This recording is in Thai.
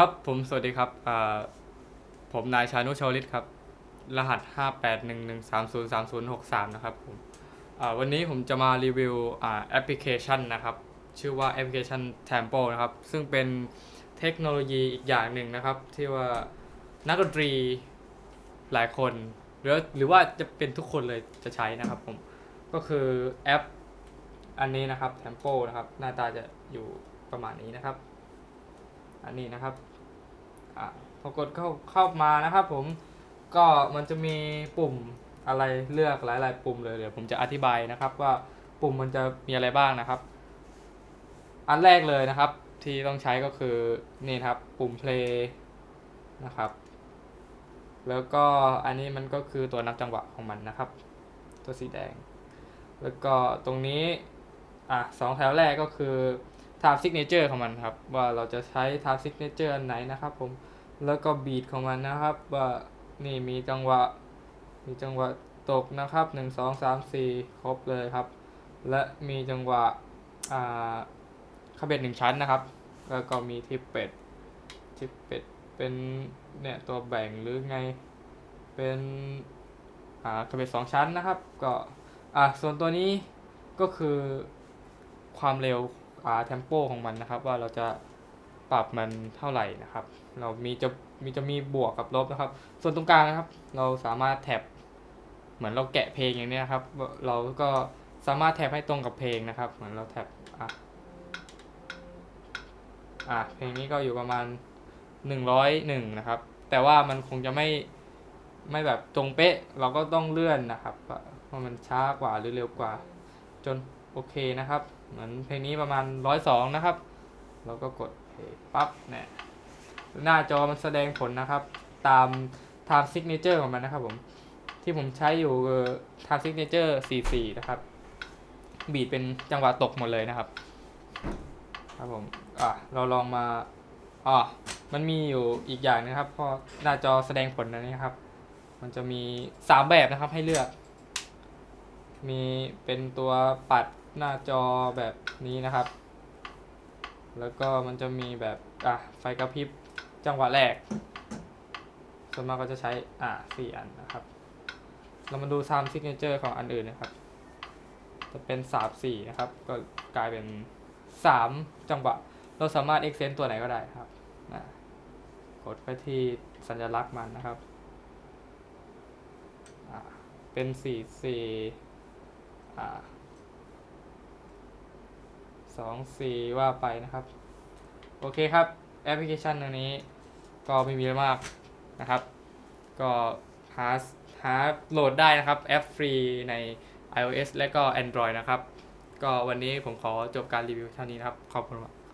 ครับผมสวัสดีครับอ่าผมนายชานุชาวลิตครับ รหัส 5811303063 นะครับผมอ่าวันนี้ผมจะมารีวิวอ่าแอปพลิเคชันนะครับ ชื่อว่าแอปพลิเคชัน Tempo นะครับ ซึ่งเป็นเทคโนโลยีอีกอย่างหนึ่งนะครับ ที่ว่านักดนตรีหลายคน หรือหรือว่าจะเป็นทุกคนเลยจะใช้นะครับผม ก็คือแอปอันนี้นะครับ Tempo นะครับ หน้าตาจะอยู่ประมาณนี้นะครับ อันนี้นะครับอะพอกดเข้าเข้ามานะครับ ผมก็มันจะมีปุ่มอะไรเลือกหลาย ๆ ปุ่มเลยเดี๋ยวผมจะอธิบายนะครับ ว่าปุ่มมันจะมีอะไรบ้างนะครับ อันแรกเลยนะครับ ที่ต้องใช้ก็คือนี่ครับ ปุ่ม play นะครับ แล้วก็อันนี้มันก็คือตัวนับจังหวะของมันนะครับ ตัวสีแดง แล้วก็ตรงนี้อะสองแถวแรกก็คือ time signature ของมันครับ ว่าเราจะใช้ time signature อันไหนนะครับ ผมแล้วก็ beat ของมันนะครับ ว่านี่มีจังหวะ มีจังหวะตกนะครับ1 2 3 4ครบเลยครับ และมีจังหวะอ่าคาเบตหนึ่งชั้นนะครับ แล้วก็มีทิปเป็ดทิปเป็ดเป็นเนี่ยตัวแบ่งหรือไงเป็นอ่าคาเบตสองชั้นนะครับ ก็อ่าส่วนตัวนี้ก็คือความเร็วาเทมโปของมันนะครับ ว่าเราจะปรับมันเท่าไหร่นะครับ เรามีจะมีจะมีบวกกับลบนะครับ ส่วนตรงกลางนะครับ เราสามารถแท็บเหมือนเราแกะเพลงอย่างนี้นะครับ เราก็สามารถแท็บให้ตรงกับเพลงนะครับ เหมือนเราแท็บอะอะเพลงนี้ก็อยู่ประมาณหนึ่งร้อยหนึ่งนะครับ แต่ว่ามันคงจะไม่ไม่แบบตรงเป๊ะ เราก็ต้องเลื่อนนะครับว่ามันช้ากว่าหรือเร็วกว่า จน โอเคนะครับ เหมือนเพลงนี้ประมาณร้อยสองนะครับ เราก็กดเพลย์ปั๊บเนี่ยหน้าจอมันแสดงผลนะครับ ตาม time signature ของมันนะครับผม ที่ผมใช้อยู่คือ time signature 44 นะครับ บีดเป็นจังหวะตกหมดเลยนะครับ ครับผม อะ เราลองมา อ๋อ มันมีอยู่อีกอย่างนะครับ พอหน้าจอแสดงผลอันนี้ครับ มันจะมี 3 แบบนะครับให้เลือก มีเป็นตัวปัด หน้าจอแบบนี้นะครับ แล้วก็มันจะมีแบบอะไฟกระพริบจังหวะแรก ส่วนมากก็จะใช้อะสี่อันนะครับ เรามาดู time signature ของอันอื่นนะครับ จะเป็นสามสี่นะครับ ก็กลายเป็นสามจังหวะ เราสามารถ extend ตัวไหนก็ได้ครับนะกดไปที่สัญลักษณ์มันนะครับอะเป็นสี่สี่อ่า สองสี่ว่าไปนะครับ โอเคครับแอปพลิเคชันตัวนี้ก็ไม่มีมากนะครับ ก็หาหาโหลดได้นะครับ แอปฟรีใน iOS และก็ Android นะครับ ก็วันนี้ผมขอจบการรีวิวเท่านี้นะครับ ขอบคุณมาก